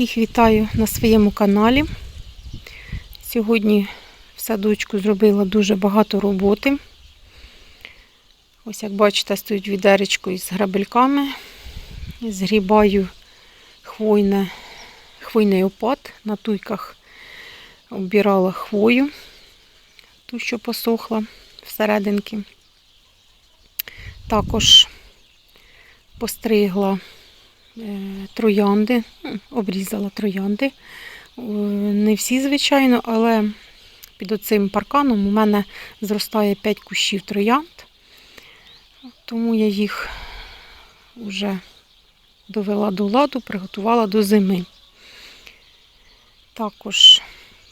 Всіх вітаю на своєму каналі. Сьогодні в садочку зробила дуже багато роботи. Ось, як бачите, стоїть відеречко із грабельками. Згрібаю хвойне, хвойний опад. На туйках оббирала хвою, ту, що посохла всерединки. Також постригла троянди, ну, обрізала троянди. Е, Не всі, звичайно, але під оцим парканом у мене зростає 5 кущів троянд, тому я їх вже довела до ладу, приготувала до зими. Також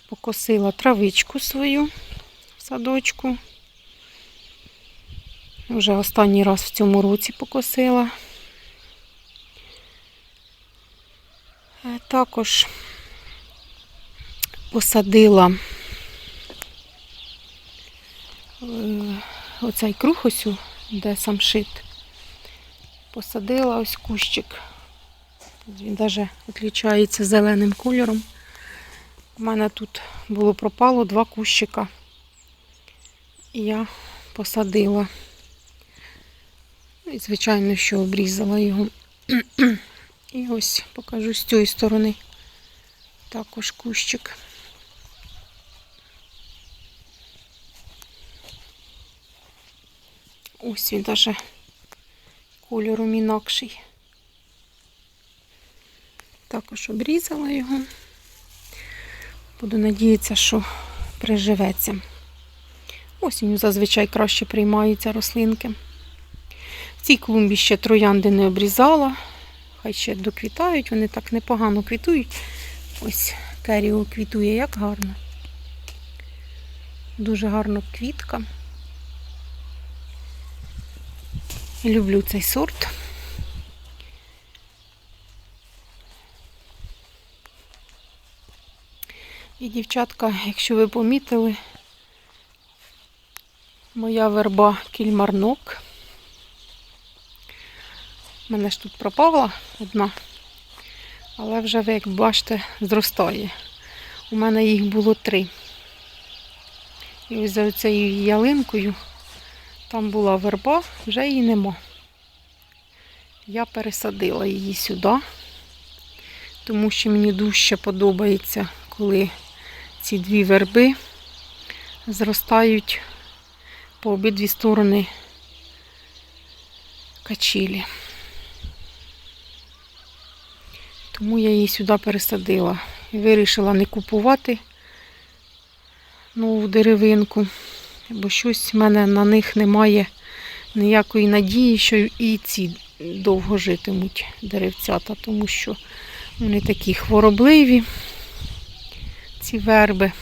покосила травичку свою в садочку. Вже останній раз в цьому році покосила. Також посадила е, оцей круг ось, де самшит. Посадила ось кущик. Він навіть відрізняється зеленим кольором. У мене тут було пропало два кущика. І я посадила. І, звичайно, що обрізала його. І ось покажу з цієї сторони також кущик. Ось він даже кольором інакший. Також обрізала його. Буду надіятися, що приживеться. Осінню зазвичай краще приймаються рослинки. В цій клумбі ще троянди не обрізала. Хай ще доквітають, вони так непогано квітують. Ось керіо квітує, як гарно. Дуже гарно квітка. Люблю цей сорт. І, дівчатка, якщо ви помітили, моя верба кільмарнок. У мене ж тут пропала одна, але вже, ви, як бачите, зростає. У мене їх було три. І ось за цією ялинкою там була верба, вже її нема. Я пересадила її сюди, тому що мені дужче подобається, коли ці дві верби зростають по обидві сторони качелі. Тому я її сюди пересадила. І вирішила не купувати нову деревинку, бо щось в мене на них немає ніякої надії, що і ці довго житимуть деревцята, тому що вони такі хворобливі, ці верби.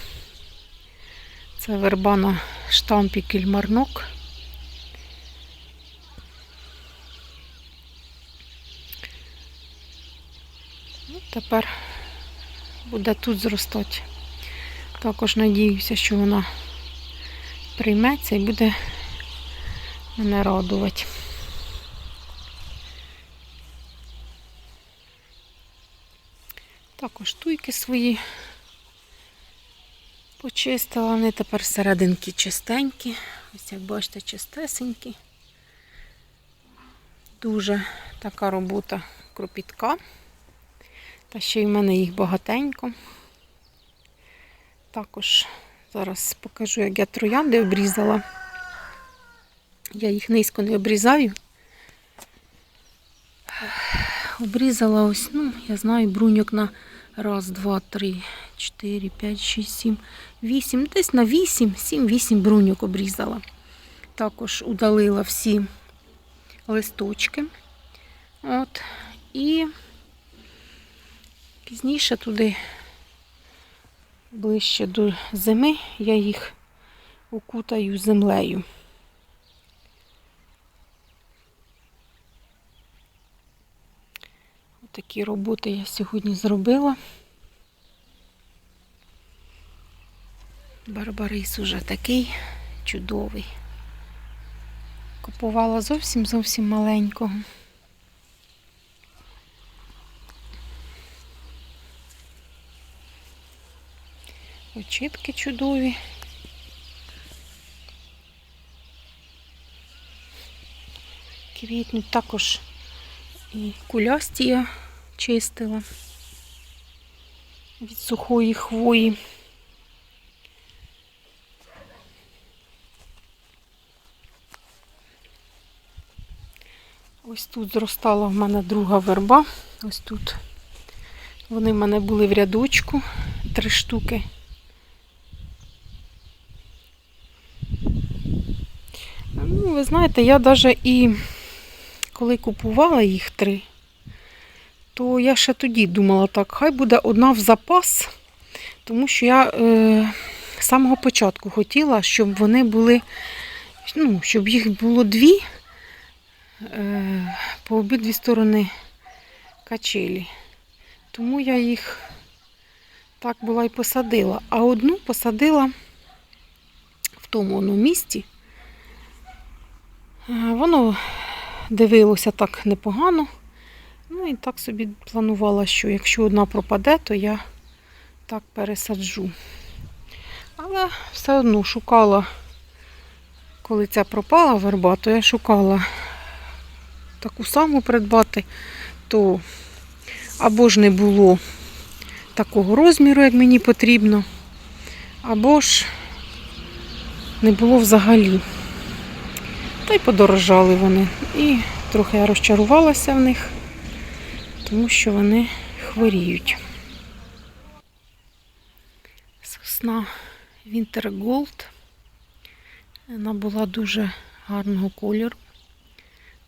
Це верба на штампі кільмарнок. Тепер буде тут зростати. Також надіюся, що вона прийметься і буде мене радувати. Також туйки свої почистила. Вони тепер серединки чистенькі. Ось як бачите, чистесенькі. Дуже така робота кропітка. Та ще й в мене їх багатенько. Також зараз покажу, як я троянди обрізала. Я їх низько не обрізаю. Обрізала ось, ну, я знаю, бруньок на раз, два, три, чотири, п'ять, шість, сім, вісім. Десь на вісім, сім-вісім бруньок обрізала. Також удалила всі листочки. От. І пізніше туди, ближче до зими, я їх окутаю землею. Такі роботи я сьогодні зробила. Барбарис уже такий чудовий. Купувала зовсім зовсім маленького. Очітки чудові. Квітнуть також і кулясті я чистила від сухої хвої. Ось тут зростала в мене друга верба. Ось тут. Вони в мене були в рядочку, три штуки. Ну, ви знаєте, я навіть і коли купувала їх три, то я ще тоді думала так, хай буде одна в запас, тому що я е, з самого початку хотіла, щоб вони були, ну, щоб їх було дві е, по обидві сторони качелі. Тому я їх так була і посадила. А одну посадила в тому місці. Е, Воно дивилося так непогано. Ну і так собі планувала, що якщо одна пропаде, то я так пересаджу. Але все одно шукала, коли ця пропала верба, то я шукала таку саму придбати, то або ж не було такого розміру, як мені потрібно, або ж не було взагалі. Та й подорожали вони. І трохи я розчарувалася в них, тому що вони хворіють. Сосна Winter Gold. Вона була дуже гарного кольору,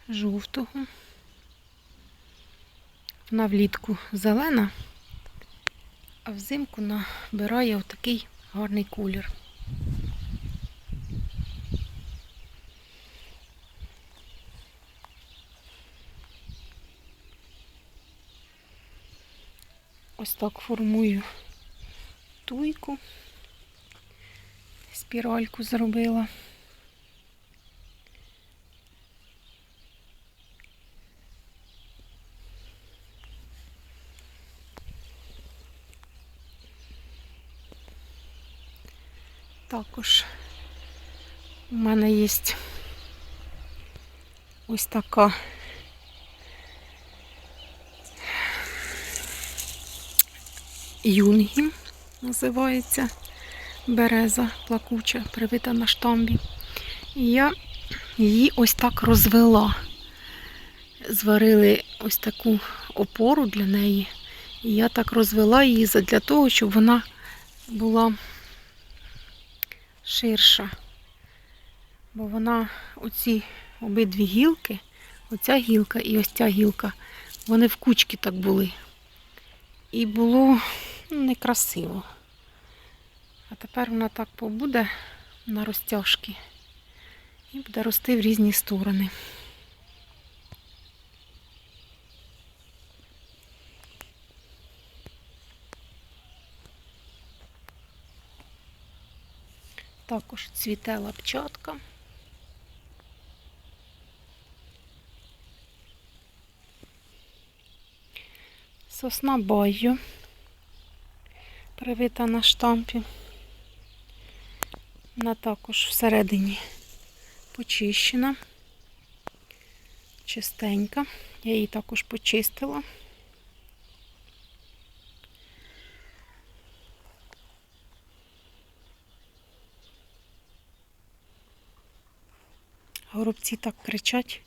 жовтого. Вона влітку зелена, а взимку набирає отакий гарний колір. Ось так формую туйку. Спіральку зробила. Також у мене є ось така Юнгім називається береза плакуча, привита на штамбі. І я її ось так розвела. Зварили ось таку опору для неї. І я так розвела її для того, щоб вона була ширша. Бо вона, оці обидві гілки, оця гілка і ось ця гілка, вони в кучки так були. І було некрасиво. А тепер вона так побуде на розтяжки і буде рости в різні сторони. Також цвіте лапчатка. Сосна баю, привита на штампі. Вона також всередині почищена, чистенька. Я її також почистила. Горобці так кричать.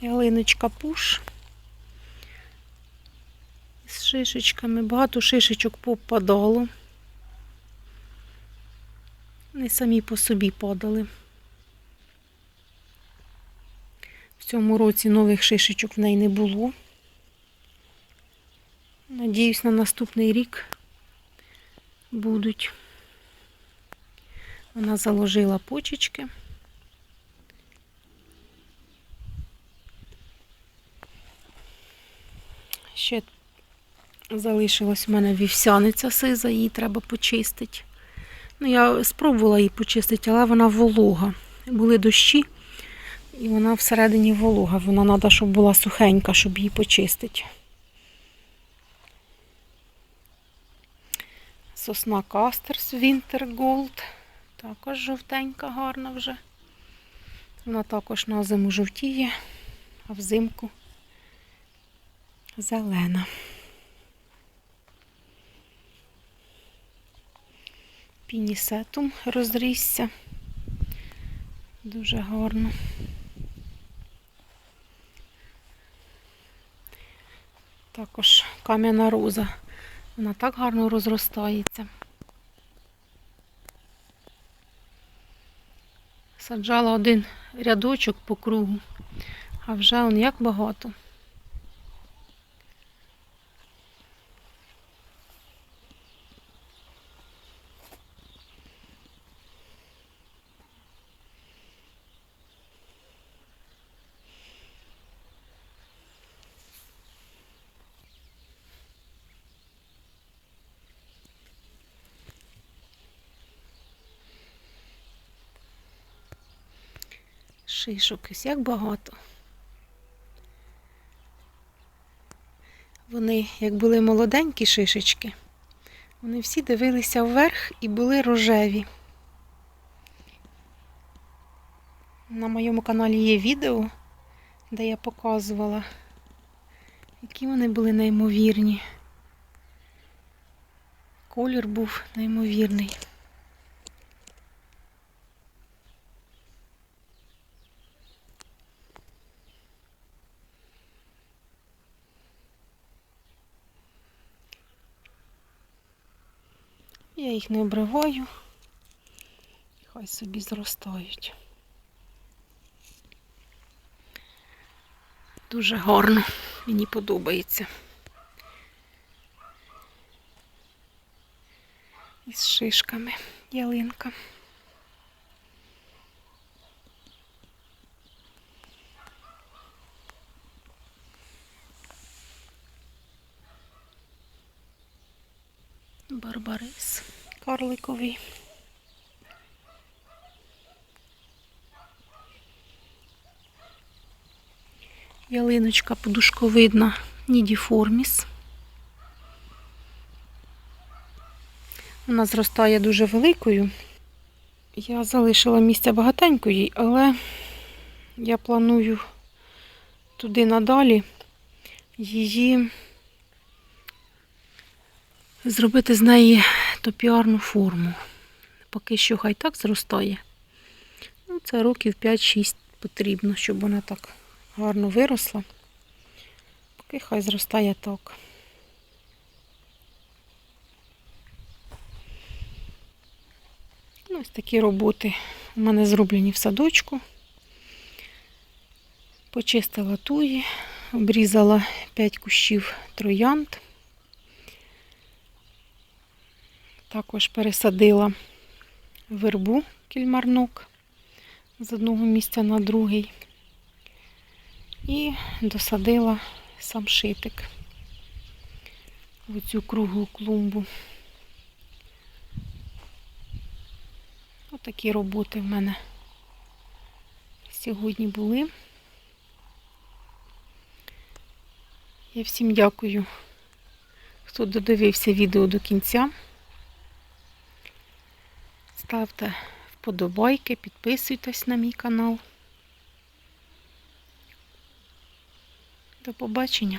Ялиночка пуш з шишечками. Багато шишечок попадало. Вони самі по собі падали. В цьому році нових шишечок в неї не було. Надіюсь, на наступний рік будуть. Вона заложила почечки. Ще залишилась у мене вівсяниця сиза, її треба почистити. Ну, я спробувала її почистити, але вона волога. Були дощі, і вона всередині волога. Вона треба, щоб була сухенька, щоб її почистити. Сосна Кастерс Winter Gold. Також жовтенька, гарна вже. Вона також на зиму жовтіє, а взимку зелена. Пінісетум розрісся. Дуже гарно. Також кам'яна роза. Вона так гарно розростається. Саджала один рядочок по кругу, а вже он як багато. Шишок як багато. Вони, як були молоденькі шишечки, вони всі дивилися вверх і були рожеві. На моєму каналі є відео, де я показувала, які вони були неймовірні. Колір був неймовірний. Їх не обриваю, хай собі зростають. Дуже гарно, мені подобається. Із шишками ялинка. Барбарис карликовий. Ялиночка подушковидна Нідіформіс. Вона зростає дуже великою. Я залишила місця багатенько але я планую туди надалі її зробити з неї топіарну форму. Поки що хай так зростає. Ну, Це років 5-6 потрібно, щоб вона так гарно виросла. Поки хай зростає так. Ну, Ось такі роботи у мене зроблені в садочку. Почистила туї, обрізала 5 кущів троянд. Також пересадила вербу кільмарнок з одного місця на другий. І досадила сам шитик в цю круглу клумбу. Отакі роботи в мене сьогодні були. Я всім дякую, хто додивився відео до кінця. Ставте вподобайки, підписуйтесь на мій канал. До побачення!